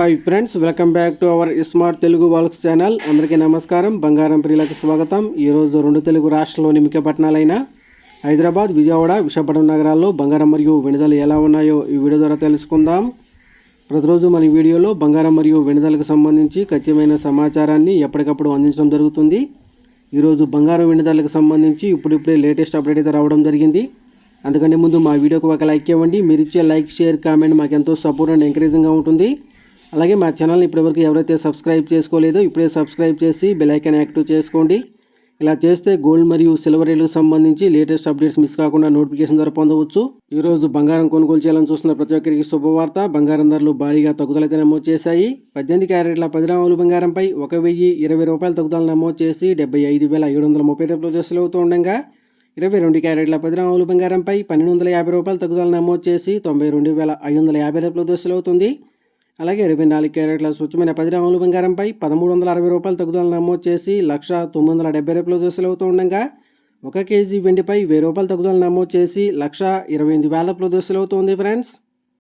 Hi friends welcome back to our smart Telugu walks channel అందరికీ నమస్కారం బంగారం ప్రియులకు స్వాగతం ఈరోజు రెండు తెలుగు రాష్ట్రంలోని ముఖ్య పట్టణాలైన హైదరాబాద్ విజయవాడ విశాఖపట్నం నగరాల్లో బంగారం మరియు వెనుదలు ఎలా ఉన్నాయో ఈ వీడియో ద్వారా తెలుసుకుందాం. ప్రతిరోజు మన వీడియోలో బంగారం మరియు వెనుదలకు సంబంధించి ఖచ్చితమైన సమాచారాన్ని ఎప్పటికప్పుడు అందించడం జరుగుతుంది. ఈరోజు బంగారం వెనుదలకు సంబంధించి ఇప్పుడిప్పుడే లేటెస్ట్ అప్డేట్ అయితే రావడం జరిగింది. అందుకని ముందు మా వీడియోకి ఒక లైక్ ఇవ్వండి. మీరు ఇచ్చే లైక్ షేర్ కామెంట్ మాకు ఎంతో సపోర్ట్ అండ్ ఎంకరేజింగ్గా ఉంటుంది. అలాగే మా ఛానల్ని ఇప్పటివరకు ఎవరైతే సబ్స్క్రైబ్ చేసుకోలేదో ఇప్పుడే సబ్స్క్రైబ్ చేసి బెల్ యాక్టివ్ చేసుకోండి. ఇలా చేస్తే గోల్డ్ మరియు సిల్వర్ రేట్లకు సంబంధించి లేటెస్ట్ అప్డేట్స్ మిస్ కాకుండా నోటిఫికేషన్ ద్వారా పొందవచ్చు. ఈ రోజు బంగారం కొనుగోలు చేయాలని చూస్తున్న ప్రతి ఒక్కరికి శుభవార్త. బంగారం ధరలు భారీగా తగ్గుదలైతే నమోదు చేశాయి. పద్దెనిమిది క్యారెట్ల పది గ్రాముల బంగారంపై ఒక వెయ్యి ఇరవై రూపాయల తగ్గుదల నమోదు చేసి డెబ్బై ఐదు వేల ఏడు వందల ముప్పై రూపాయలు దశలు అవుతూ ఉండగా ఇరవై రెండు క్యారెట్ల పది గ్రాముల బంగారంపై పన్నెండు వందల యాభై రూపాయల తగ్గుదల నమోదు చేసి తొంభై రెండు వేల ఐదు వందల యాభై రూపాయల దశలు అవుతుంది. అలాగే ఇరవై నాలుగు క్యారెట్ల స్వచ్ఛమైన పది రాములు బంగారంపై పదమూడు వందల అరవై రూపాయల తగ్గుదల నమోదు చేసి లక్ష తొమ్మిది వందల డెబ్బై రూపాయల దశలు అవుతూ ఉండగా. ఒక కేజీ వెండిపై వెయ్యి రూపాయల తగ్గుదల నమోదు చేసి లక్ష ఇరవై ఎనిమిది వేల దశలు ఫ్రెండ్స్.